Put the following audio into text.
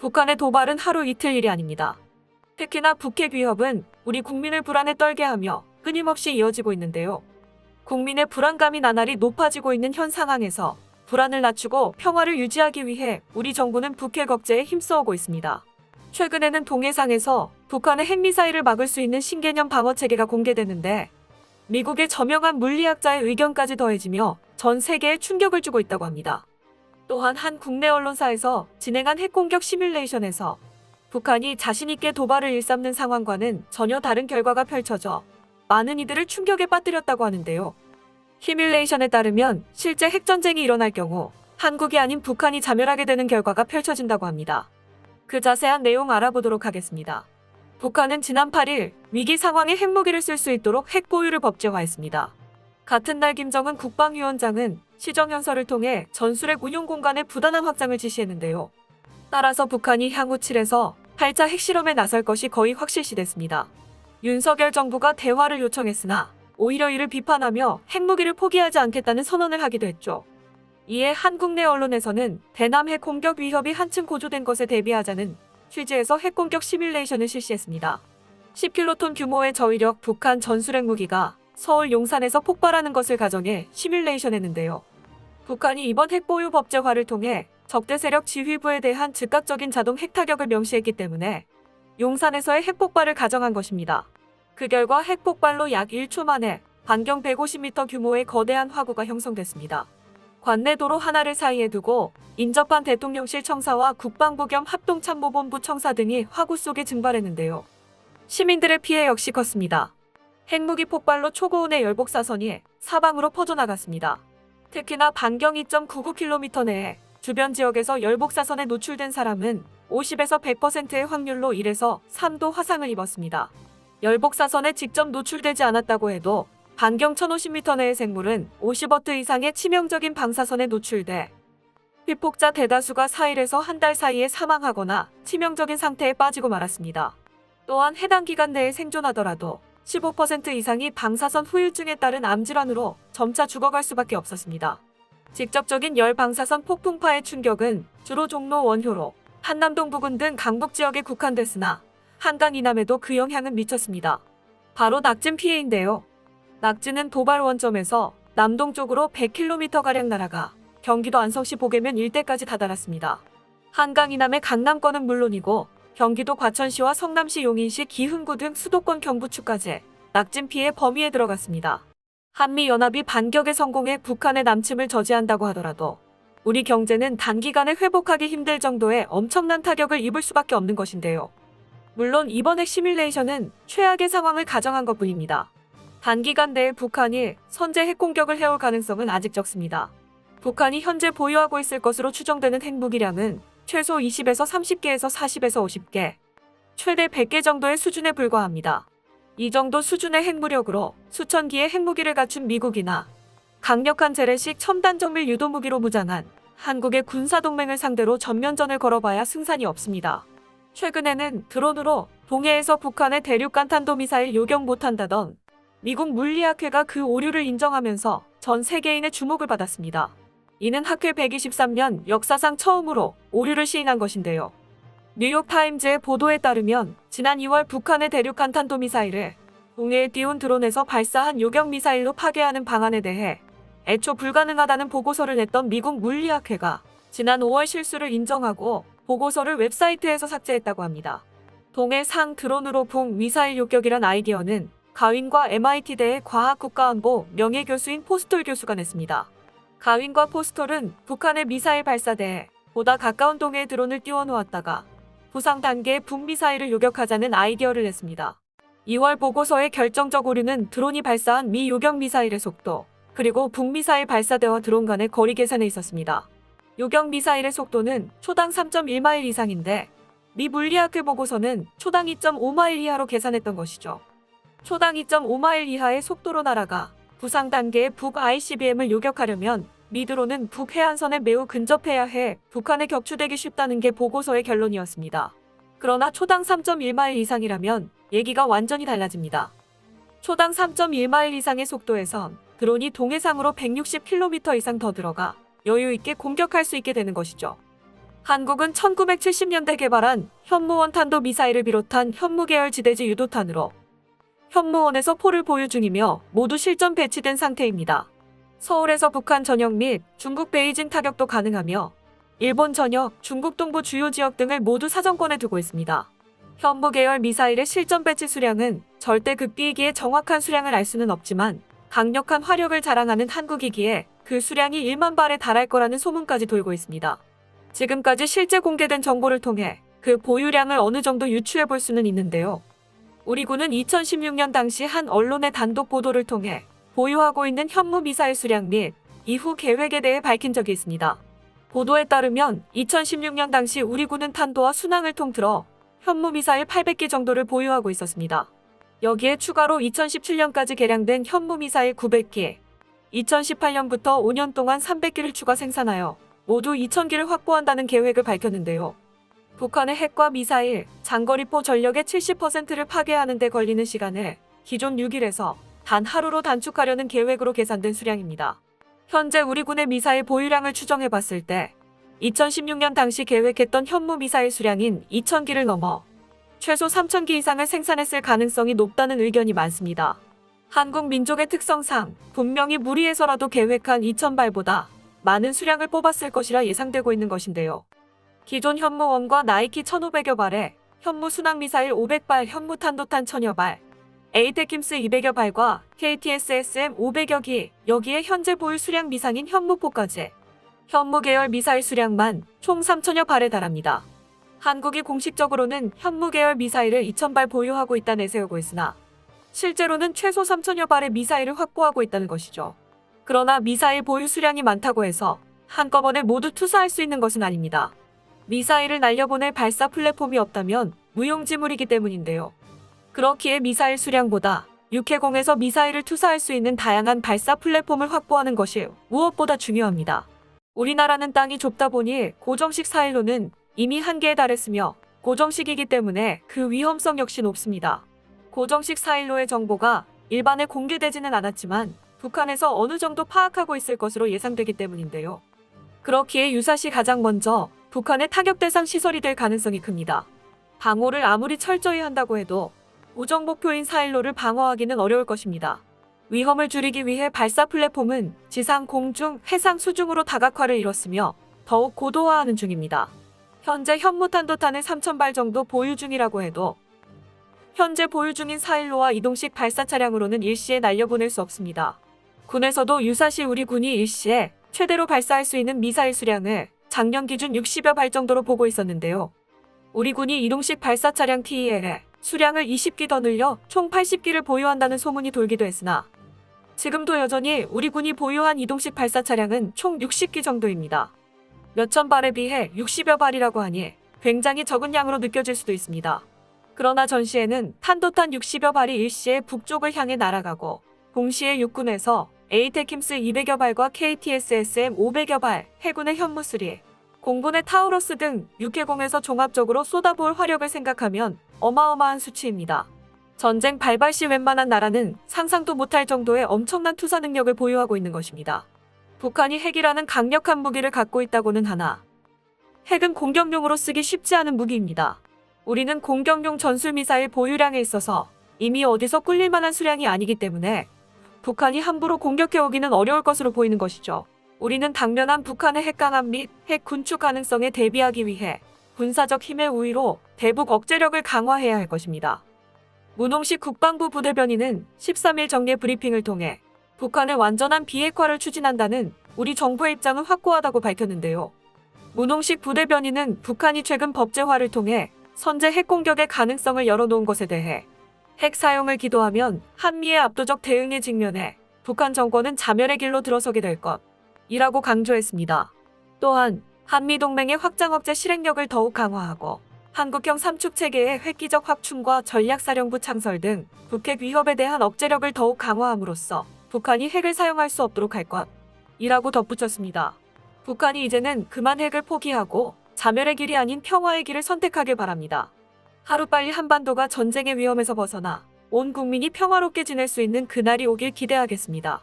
북한의 도발은 하루 이틀 일이 아닙니다. 특히나 북핵 위협은 우리 국민을 불안에 떨게 하며 끊임없이 이어지고 있는데요. 국민의 불안감이 나날이 높아지고 있는 현 상황에서 불안을 낮추고 평화를 유지하기 위해 우리 정부는 북핵 억제에 힘써오고 있습니다. 최근에는 동해상에서 북한의 핵미사일을 막을 수 있는 신개념 방어 체계가 공개됐는데 미국의 저명한 물리학자의 의견까지 더해지며 전 세계에 충격을 주고 있다고 합니다. 또한 한 국내 언론사에서 진행한 핵공격 시뮬레이션에서 북한이 자신있게 도발을 일삼는 상황과는 전혀 다른 결과가 펼쳐져 많은 이들을 충격에 빠뜨렸다고 하는데요. 시뮬레이션에 따르면 실제 핵전쟁이 일어날 경우 한국이 아닌 북한이 자멸하게 되는 결과가 펼쳐진다고 합니다. 그 자세한 내용 알아보도록 하겠습니다. 북한은 지난 8일 위기 상황에 핵무기를 쓸 수 있도록 핵 보유를 법제화했습니다. 같은 날 김정은 국방위원장은 시정연설을 통해 전술핵 운용 공간의 부단한 확장을 지시했는데요. 따라서 북한이 향후 7에서 8차 핵실험에 나설 것이 거의 확실시됐습니다. 윤석열 정부가 대화를 요청했으나 오히려 이를 비판하며 핵무기를 포기하지 않겠다는 선언을 하기도 했죠. 이에 한국 내 언론에서는 대남 핵 공격 위협이 한층 고조된 것에 대비하자는 취지에서 핵 공격 시뮬레이션을 실시했습니다. 10킬로톤 규모의 저위력 북한 전술핵 무기가 서울 용산에서 폭발하는 것을 가정해 시뮬레이션했는데요. 북한이 이번 핵 보유 법제화를 통해 적대 세력 지휘부에 대한 즉각적인 자동 핵 타격을 명시했기 때문에 용산에서의 핵 폭발을 가정한 것입니다. 그 결과 핵 폭발로 약 1초 만에 반경 150m 규모의 거대한 화구가 형성됐습니다. 관내 도로 하나를 사이에 두고 인접한 대통령실 청사와 국방부 겸 합동참모본부 청사 등이 화구 속에 증발했는데요. 시민들의 피해 역시 컸습니다. 핵무기 폭발로 초고온의 열복사선이 사방으로 퍼져나갔습니다. 특히나 반경 2.99km 내에 주변 지역에서 열복사선에 노출된 사람은 50에서 100%의 확률로 1에서 3도 화상을 입었습니다. 열복사선에 직접 노출되지 않았다고 해도 반경 1050m 내의 생물은 50W 이상의 치명적인 방사선에 노출돼 피폭자 대다수가 4일에서 한 달 사이에 사망하거나 치명적인 상태에 빠지고 말았습니다. 또한 해당 기간 내에 생존하더라도 15% 이상이 방사선 후유증에 따른 암질환으로 점차 죽어갈 수밖에 없었습니다. 직접적인 열 방사선 폭풍파의 충격은 주로 종로 원효로 한남동 부근 등 강북 지역에 국한됐으나 한강 이남에도 그 영향은 미쳤습니다. 바로 낙진 피해인데요. 낙지는 도발 원점에서 남동쪽으로 100km가량 날아가 경기도 안성시 보계면 일대까지 다다랐습니다. 한강 이남의 강남권은 물론이고 경기도 과천시와 성남시 용인시 기흥구 등 수도권 경부추까지 낙진 피해 범위에 들어갔습니다. 한미연합이 반격에 성공해 북한의 남침을 저지한다고 하더라도 우리 경제는 단기간에 회복하기 힘들 정도의 엄청난 타격을 입을 수밖에 없는 것인데요. 물론 이번 핵 시뮬레이션은 최악의 상황을 가정한 것 뿐입니다. 단기간 내에 북한이 선제 핵 공격을 해올 가능성은 아직 적습니다. 북한이 현재 보유하고 있을 것으로 추정되는 핵무기량은 최소 20에서 30개에서 40에서 50개, 최대 100개 정도의 수준에 불과합니다. 이 정도 수준의 핵무력으로 수천 기의 핵무기를 갖춘 미국이나 강력한 재래식 첨단 정밀 유도 무기로 무장한 한국의 군사 동맹을 상대로 전면전을 걸어봐야 승산이 없습니다. 최근에는 드론으로 동해에서 북한의 대륙간 탄도미사일 요격 못한다던 미국 물리학회가 그 오류를 인정하면서 전 세계인의 주목을 받았습니다. 이는 학회 123년 역사상 처음으로 오류를 시인한 것인데요. 뉴욕타임즈의 보도에 따르면 지난 2월 북한의 대륙간 탄도미사일을 동해에 띄운 드론에서 발사한 요격미사일로 파괴하는 방안에 대해 애초 불가능하다는 보고서를 냈던 미국 물리학회가 지난 5월 실수를 인정하고 보고서를 웹사이트에서 삭제했다고 합니다. 동해 상 드론으로 붕 미사일 요격이란 아이디어는 가윈과 MIT대의 과학국가안보 명예교수인 포스톨 교수가 냈습니다. 가윈과 포스톨은 북한의 미사일 발사대에 보다 가까운 동해에 드론을 띄워놓았다가 부상 단계의 북미사일을 요격하자는 아이디어를 냈습니다. 2월 보고서의 결정적 오류는 드론이 발사한 미 요격 미사일의 속도, 그리고 북미사일 발사대와 드론 간의 거리 계산에 있었습니다. 요격 미사일의 속도는 초당 3.1마일 이상인데 미 물리학회 보고서는 초당 2.5마일 이하로 계산했던 것이죠. 초당 2.5마일 이하의 속도로 날아가 부상 단계의 북 ICBM을 요격하려면 미드로는 북해안선에 매우 근접해야 해 북한에 격추되기 쉽다는 게 보고서의 결론이었습니다. 그러나 초당 3.1마일 이상이라면 얘기가 완전히 달라집니다. 초당 3.1마일 이상의 속도에선 드론이 동해상으로 160km 이상 더 들어가 여유 있게 공격할 수 있게 되는 것이죠. 한국은 1970년대 개발한 현무원 탄도 미사일을 비롯한 현무 계열 지대지 유도탄으로 현무원에서 포를 보유 중이며 모두 실전 배치된 상태입니다. 서울에서 북한 전역 및 중국 베이징 타격도 가능하며 일본 전역, 중국 동부 주요 지역 등을 모두 사정권에 두고 있습니다. 현무 계열 미사일의 실전 배치 수량은 절대 극비이기에 정확한 수량을 알 수는 없지만 강력한 화력을 자랑하는 한국이기에 그 수량이 1만 발에 달할 거라는 소문까지 돌고 있습니다. 지금까지 실제 공개된 정보를 통해 그 보유량을 어느 정도 유추해 볼 수는 있는데요. 우리 군은 2016년 당시 한 언론의 단독 보도를 통해 보유하고 있는 현무 미사일 수량 및 이후 계획에 대해 밝힌 적이 있습니다. 보도에 따르면 2016년 당시 우리 군은 탄도와 순항을 통틀어 현무 미사일 800기 정도를 보유하고 있었습니다. 여기에 추가로 2017년까지 개량된 현무 미사일 900기, 2018년부터 5년 동안 300기를 추가 생산하여 모두 2000기를 확보한다는 계획을 밝혔는데요. 북한의 핵과 미사일, 장거리포 전력의 70%를 파괴하는 데 걸리는 시간을 기존 6일에서 단 하루로 단축하려는 계획으로 계산된 수량입니다. 현재 우리 군의 미사일 보유량을 추정해 봤을 때 2016년 당시 계획했던 현무 미사일 수량인 2000기를 넘어 최소 3000기 이상을 생산했을 가능성이 높다는 의견이 많습니다. 한국 민족의 특성상 분명히 무리해서라도 계획한 2000발보다 많은 수량을 뽑았을 것이라 예상되고 있는 것인데요. 기존 현무원과 나이키 1500여 발에 현무 순항 미사일 500발, 현무 탄도탄 1000여 발, 에이테킴스 200여 발과 KTSSM 500여 기, 여기에 현재 보유 수량 미상인 현무포까지 현무 계열 미사일 수량만 총 3천여 발에 달합니다. 한국이 공식적으로는 현무 계열 미사일을 2,000발 보유하고 있다 내세우고 있으나 실제로는 최소 3천여 발의 미사일을 확보하고 있다는 것이죠. 그러나 미사일 보유 수량이 많다고 해서 한꺼번에 모두 투사할 수 있는 것은 아닙니다. 미사일을 날려보낼 발사 플랫폼이 없다면 무용지물이기 때문인데요. 그렇기에 미사일 수량보다 육해공에서 미사일을 투사할 수 있는 다양한 발사 플랫폼을 확보하는 것이 무엇보다 중요합니다. 우리나라는 땅이 좁다 보니 고정식 사일로는 이미 한계에 달했으며 고정식이기 때문에 그 위험성 역시 높습니다. 고정식 사일로의 정보가 일반에 공개되지는 않았지만 북한에서 어느 정도 파악하고 있을 것으로 예상되기 때문인데요. 그렇기에 유사시 가장 먼저 북한의 타격 대상 시설이 될 가능성이 큽니다. 방호를 아무리 철저히 한다고 해도 우정 목표인 사일로를 방어하기는 어려울 것입니다. 위험을 줄이기 위해 발사 플랫폼은 지상, 공중, 해상, 수중으로 다각화를 이뤘으며 더욱 고도화하는 중입니다. 현재 현무탄도탄은 3,000발 정도 보유 중이라고 해도 현재 보유 중인 사일로와 이동식 발사 차량으로는 일시에 날려보낼 수 없습니다. 군에서도 유사시 우리 군이 일시에 최대로 발사할 수 있는 미사일 수량을 작년 기준 60여 발 정도로 보고 있었는데요. 우리 군이 이동식 발사 차량 TEL에 수량을 20기 더 늘려 총 80기를 보유한다는 소문이 돌기도 했으나 지금도 여전히 우리 군이 보유한 이동식 발사 차량은 총 60기 정도입니다. 몇천 발에 비해 60여 발이라고 하니 굉장히 적은 양으로 느껴질 수도 있습니다. 그러나 전시에는 탄도탄 60여 발이 일시에 북쪽을 향해 날아가고 동시에 육군에서 에이테킴스 200여 발과 KTSSM 500여 발, 해군의 현무3, 공군의 타우러스 등 육해공에서 종합적으로 쏟아부을 화력을 생각하면 어마어마한 수치입니다. 전쟁 발발 시 웬만한 나라는 상상도 못할 정도의 엄청난 투사 능력을 보유하고 있는 것입니다. 북한이 핵이라는 강력한 무기를 갖고 있다고는 하나 핵은 공격용으로 쓰기 쉽지 않은 무기입니다. 우리는 공격용 전술미사일 보유량에 있어서 이미 어디서 꿀릴 만한 수량이 아니기 때문에 북한이 함부로 공격해오기는 어려울 것으로 보이는 것이죠. 우리는 당면한 북한의 핵강압 및핵 군축 가능성에 대비하기 위해 군사적 힘의 우위로 대북 억제력을 강화해야 할 것입니다. 문홍식 국방부 부대변인은 13일 정례 브리핑을 통해 북한의 완전한 비핵화를 추진한다는 우리 정부의 입장을 확고하다고 밝혔는데요. 문홍식 부대변인은 북한이 최근 법제화를 통해 선제 핵 공격의 가능성을 열어놓은 것에 대해 핵 사용을 기도하면 한미의 압도적 대응에 직면해 북한 정권은 자멸의 길로 들어서게 될 것 이라고 강조했습니다. 또한 한미 동맹의 확장 억제 실행력을 더욱 강화하고 한국형 삼축 체계의 획기적 확충과 전략사령부 창설 등 북핵 위협에 대한 억제력을 더욱 강화함으로써 북한이 핵을 사용할 수 없도록 할 것 이라고 덧붙였습니다. 북한이 이제는 그만 핵을 포기하고 자멸의 길이 아닌 평화의 길을 선택하길 바랍니다. 하루빨리 한반도가 전쟁의 위험에서 벗어나 온 국민이 평화롭게 지낼 수 있는 그날이 오길 기대하겠습니다.